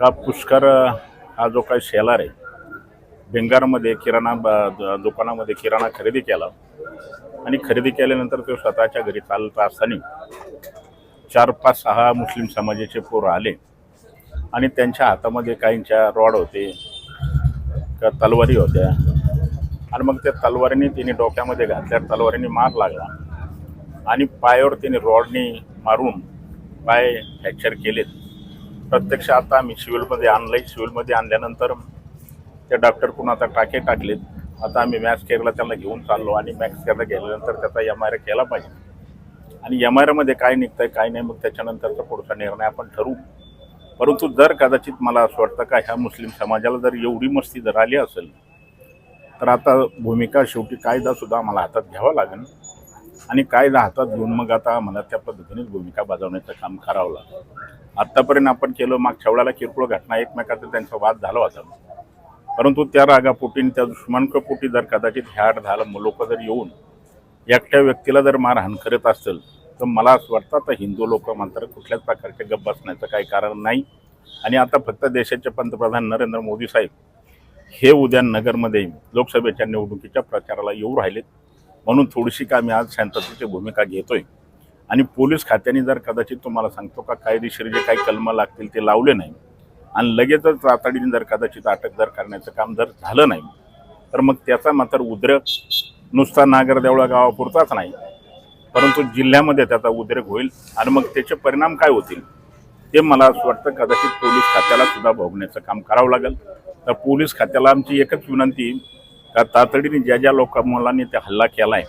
का पुष्कर हा जो काही शेलार आहे बेंगारमध्ये किराणा द- दुकानामध्ये किराणा खरेदी केला आणि खरेदी केल्यानंतर तो स्वतःच्या घरी चालत असताना चार पाच सहा मुस्लिम समाजाचे पोरं आले आणि त्यांच्या हातामध्ये काहींच्या रॉड होते का तलवारी होत्या. आणि मग त्या तलवारीने तिने डोक्यामध्ये घातल्या तलवारीने मार लागला आणि पायावर तिने रॉडनी मारून पाय फ्रॅक्चर केलेत. प्रत्यक्ष आता आम्ही आणलं आणलंय. शिविलमध्ये आणल्यानंतर त्या डॉक्टरकडून आता टाके टाकलेत. आता आम्ही मॅक्स केअरला त्याला घेऊन चाललो आणि मॅक्स केअरला गेल्यानंतर त्याचा एम आय केला पाहिजे. आणि एम आयमध्ये काय निघतंय काय नाही मग त्याच्यानंतरचा पुढचा निर्णय आपण ठरवू. परंतु जर कदाचित मला असं वाटतं का ह्या मुस्लिम समाजाला जर एवढी मस्ती जर आली असेल तर आता भूमिका शेवटी कायदासुद्धा आम्हाला हातात घ्यावा लागेल. आणि कायदा हातात घेऊन मग आता मला त्या पद्धतीनेच भूमिका बजावण्याचं काम करावं लागलं. आत्तापर्यंत आपण केलं मागच्या वेळेला किरकोळ घटना एकमेकाचा त्यांचा वाद झाला होता. परंतु त्या रागापोटी त्या दुश्मनकपोटी जर कदाचित ह्याड झालं लोक जर येऊन एकट्या व्यक्तीला जर मारहाण करत असेल तर मला असं वाटतं आता हिंदू लोक मात्र कुठल्याच प्रकारचे गप्प बसण्याचं काही कारण नाही. आणि आता फक्त देशाचे पंतप्रधान नरेंद्र मोदी साहेब हे उद्या नगरमध्ये लोकसभेच्या निवडणुकीच्या प्रचाराला येऊ राहिलेत. म्हणून थोडीशी का मी आज शांततेची भूमिका घेतोय. आणि पोलीस खात्याने जर कदाचित तुम्हाला सांगतो का कायदेशीर जे काही कलमं लागतील ते लावले नाही. आणि लगेचच तातडीने जर कदाचित अटक जर करण्याचं काम जर झालं नाही तर मग त्याचा मात्र उद्रेक नुसता नागरदेवळा गावापुरताच नाही. परंतु जिल्ह्यामध्ये त्याचा उद्रेक होईल आणि मग त्याचे परिणाम काय होतील ते मला असं वाटतं कदाचित पोलीस खात्याला सुद्धा भोगण्याचं काम करावं लागेल. तर पोलीस खात्याला आमची एकच विनंती का तातडीने ज्या ज्या लोक मुलांनी ते हल्ला केला आहे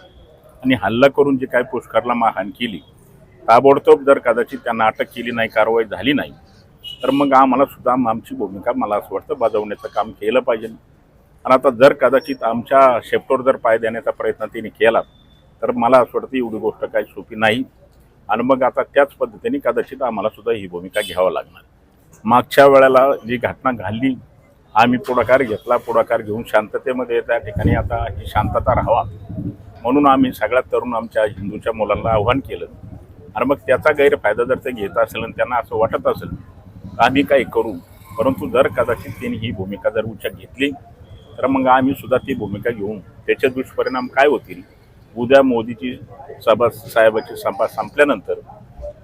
आणि हल्ला करून जी काय पुष्करला मारहाण केली ताबडतोब जर कदाचित त्यांना अटक केली नाही कारवाई झाली नाही तर मग आम्हाला सुद्धा आमची भूमिका मला असं वाटतं बजावण्याचं काम केलं पाहिजे. आणि आता जर कदाचित आमच्या शेपटोर जर पाय देण्याचा प्रयत्न तिने केला तर मला असं वाटतं एवढी गोष्ट काही सोपी नाही. आणि मग आता त्याच पद्धतीने कदाचित आम्हाला सुद्धा ही भूमिका घ्यावं लागणार. मागच्या वेळेला जी घटना घालली आम्ही पुढाकार घेतला पुढाकार घेऊन शांततेमध्ये त्या ठिकाणी आता ही शांतता राहावा. म्हणून आम्ही सगळ्यात तरुण आमच्या हिंदूच्या मुलांना आव्हान केलं. आणि मग त्याचा गैरफायदा जर ते घेत असेल आणि त्यांना असं वाटत असेल तर आम्ही काही करू? परंतु जर कदाचित त्यांनी ही भूमिका जर उच्च घेतली तर मग आम्ही सुद्धा ती भूमिका घेऊन त्याचे दुष्परिणाम काय होतील? उद्या मोदीची सभा साहेबाची सभा संपल्यानंतर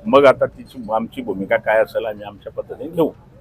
मग आता तिची आमची भूमिका काय असेल आम्ही आमच्या पद्धतीने घेऊ.